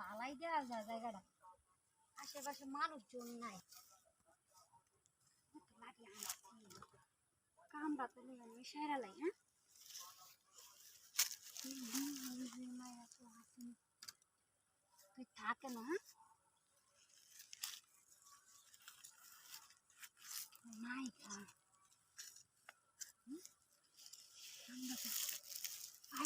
ভালাই দেওয়া যায় জায়গাটা আশেপাশে মানুষজন নাই কামড়া তো নিয়ে সেরা হ্যাঁ? থাকে না হ্যাঁ নাই খা আই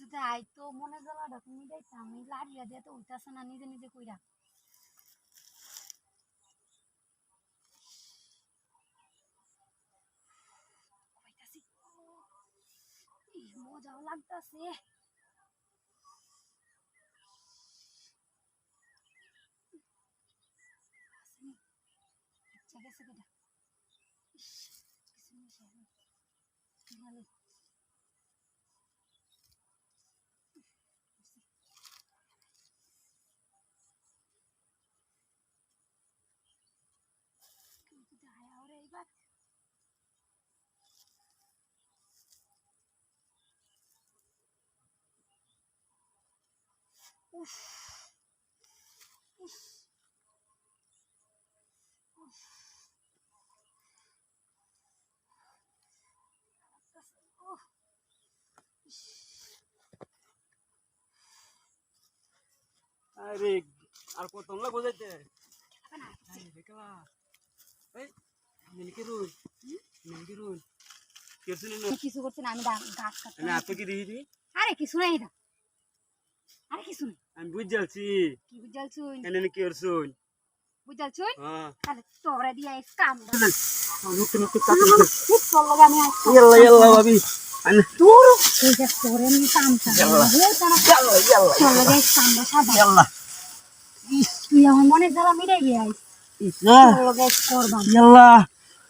যদি আইতো মনে জ্বালাটা তুমি দেখতাম এই লাড়িয়া দিয়ে তো উঠতেছে না, নিজে নিজে কইরা। মজাও লাগতাছে। উফ উফ উফ উফ আরে আর কত লাগবো যাইতে দেখলা এই মিলকে রুই মিলকে রুই কেসে নিন আমি কিছু করছি না আমি গাছ কাটতে আমি আপনি কি দিই আরে কিছু নাই এটা আরে কিছু নাই আমি বুঝ যাচ্ছি কি বুঝালছুন এনে কি করছুন বুঝালছুন হ্যাঁ তাহলে তোরে দিয়ে এক কাম নুকে নুকে কাটে তোর লগে আমি আজকে ইয়াল্লা ইয়াল্লা ভাবি আনে দূর এই যে তোরে আমি কাম চাই ইয়াল্লা। ইয়াল্লা ইয়াল্লা তোর লগে এক কাম সাদা ইয়াল্লা তুই আমার মনে জ্বালা মিটাইবি আই ইসা তোর লগে এক করবাম ইয়াল্লা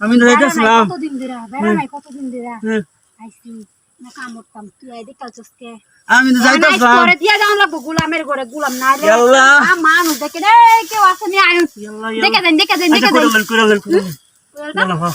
আমি তো যাইতেছিলাম কতদিন ধরে বেড়া নাই কতদিন ধরে হ্যাঁ, না কাম করতাম। তুই আই আমি তো যাইতাছিলাম। দিয়ে যাওয়া লাগবো গুলামের ঘরে গুলাম না রে ইয়াল্লা। মানুষ দেখে রে কেউ আসে নি আয়ুন। দেখে দেন দেন দেন। হ্যাঁ।